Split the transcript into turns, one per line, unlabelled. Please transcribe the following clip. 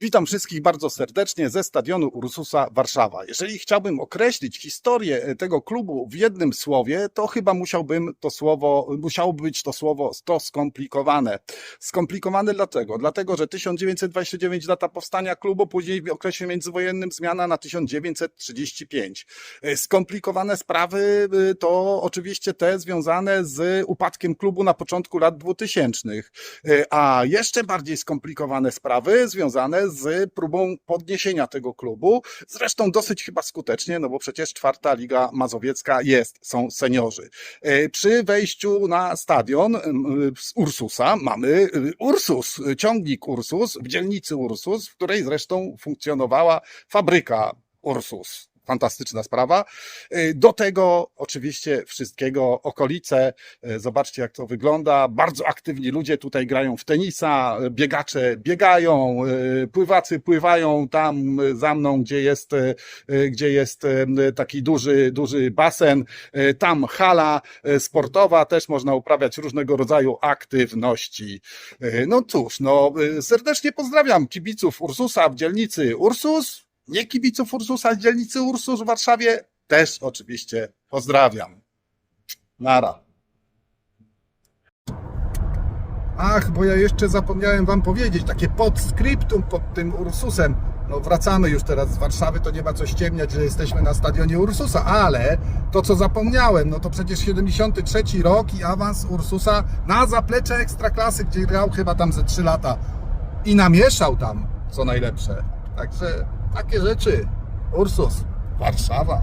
Witam wszystkich bardzo serdecznie ze stadionu Ursusa Warszawa. Jeżeli chciałbym określić historię e, tego klubu w jednym słowie, to chyba musiałbym to słowo, musiałoby być to słowo to skomplikowane. Skomplikowane dlaczego? Dlatego, że 1929 lata powstania klubu, później w okresie międzywojennym zmiana na 1935. E, Skomplikowane sprawy e, to oczywiście te związane z upadkiem klubu na początku lat 2000. E, A jeszcze bardziej skomplikowane sprawy związane z próbą podniesienia tego klubu. Zresztą dosyć chyba skutecznie, no bo przecież czwarta Liga Mazowiecka jest, są seniorzy. E, Przy wejściu na stadion z Ursusa mamy y, Ursus, ciągnik Ursus w dzielnicy Ursus, w której zresztą funkcjonowała fabryka Ursus. Fantastyczna sprawa. Y, Do tego oczywiście wszystkiego okolice. Y, Zobaczcie, jak to wygląda. Bardzo aktywni ludzie tutaj grają w tenisa, biegacze biegają, y, pływacy pływają tam za mną, gdzie jest, gdzie jest taki duży, duży basen. Tam hala sportowa, też można uprawiać różnego rodzaju aktywności. No cóż, no serdecznie pozdrawiam kibiców Ursusa w dzielnicy Ursus. Nie kibiców Ursusa dzielnicy Ursus w Warszawie też oczywiście pozdrawiam. Nara. Ach, bo ja jeszcze zapomniałem Wam powiedzieć, takie podscriptum pod tym Ursusem. No wracamy już teraz z Warszawy, to nie ma co ściemniać, że jesteśmy na stadionie Ursusa, ale to co zapomniałem, no to przecież 73 rok i awans Ursusa na zaplecze Ekstraklasy, gdzie grał chyba tam ze 3 lata i namieszał tam, co najlepsze. Także takie rzeczy. Ursus, Warszawa.